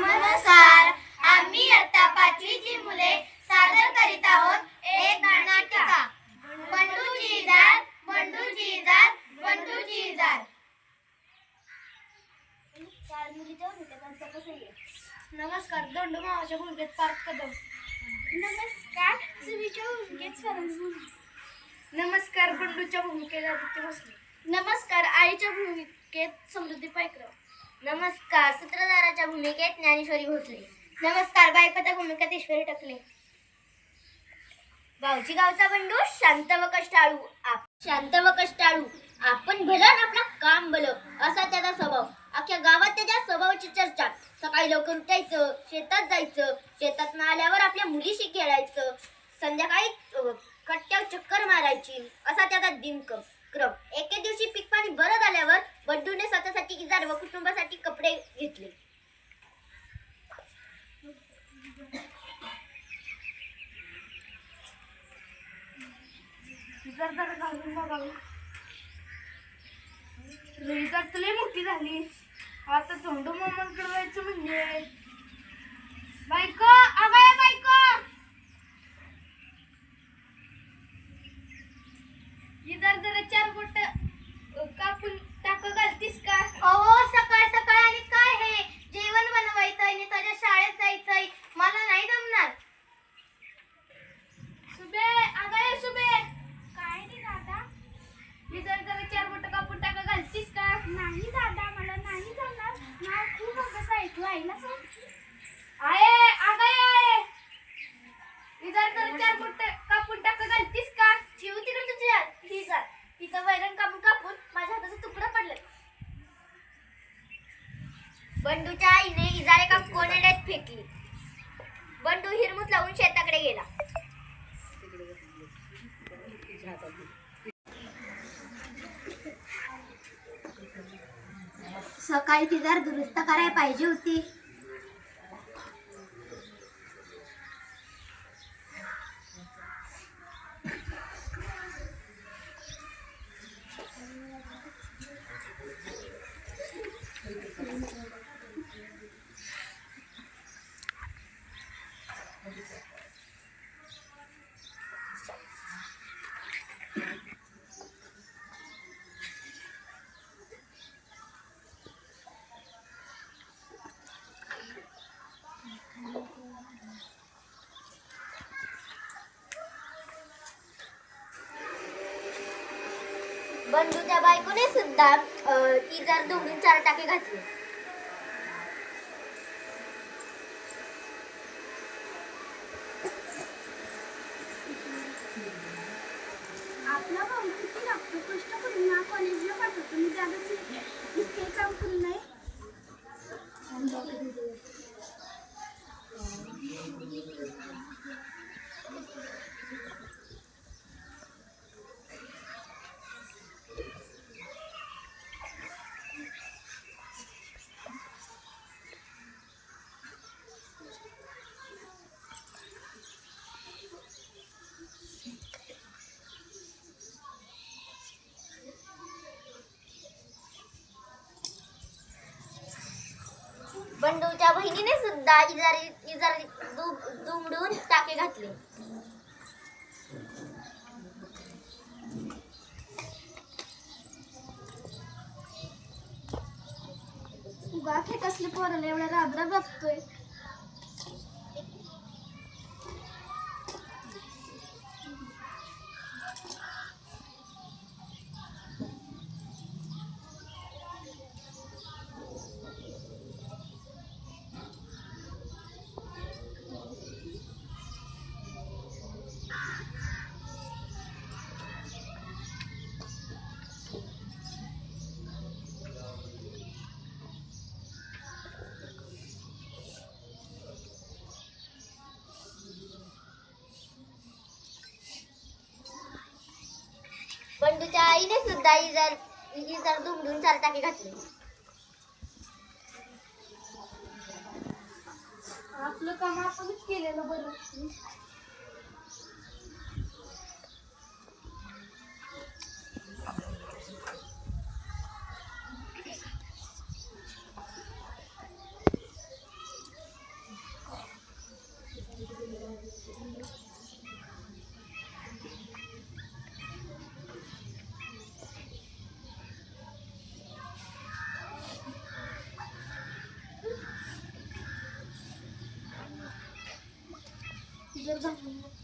नमस्कार. आम्ही आता पाचवीची मुले सादर करीत आहोत. एक नाटिका. बंडूची जात बंडूची जात बंडूची जात नमस्कार दोंडू मामाच्या भूमिकेत पार्थ कदम नमस्कार सुमीच्या भूमिकेत नमस्कार बंडूच्या भूमिकेत आदित्य भोसले. नमस्कार आईच्या भूमिकेत समृद्धी पायकर नमस्कार सूत्रधाराच्या भूमिकेत ज्ञानेश्वरी भोसले. नमस्कार बायकोच्या भूमिकेत ईश्वरी टकले. गावची गावचा बंडू शांत व कष्टाळू. आप शांत व कष्टाळू. आपण भलं आणि आपलं काम भलं असा त्याचा स्वभाव. अख्ख्या गावात त्याच्या स्वभावाची चर्चा. सकाळी लवकर उठायचं शेतात जायचं शेतात न आल्यावर आपल्या मुलीशी खेळायचं संध्याकाळी अ, कट्ट्यावर चक्कर मारायची असा त्याचा दिनक्रम. क्रम. एके दिवशी पीक पाणी बरं झाल्यावर बड्डूने स्वतःसाठी इजार व कुटुंबासाठी घेतले. जर जरा घालून बघावी तर तुला मोठी झाली. आता झोंडू मामांकडे जायचं म्हणजे इधर जरा चार बोट कापून टाका घालतीस का? ठेव तिकडे तुझ्या ही जा तिथं वैरण कापून कापून माझ्या हाताचा तुकडा पडलं बंडूच्या आईने इजारे का कोनेड्यात फेकली. बंडू हिरमुत लावून शेताकडे गेला. सकाळी ती जर दुरुस्त करायला पाहिजे होती बंडूच्या बायकोने सुद्धा अं, ती जर दोघीन चार टाके घातले आपला भाऊ किती लागतो कष्ट करून ना कॉलेजला पाठवतो मी त्यालाच इतके काम करू नये बंडूच्या बहिणीने सुद्धा इजारी इजारी दुमडून टाके घातले. उगा हे कसले पोराला एवढा बघतोय. बंडूच्या आईने सुद्धा इजार इजार दुमडून चालताकी घातली. आपलं काम आपणच केलेलं बरं. Bukan.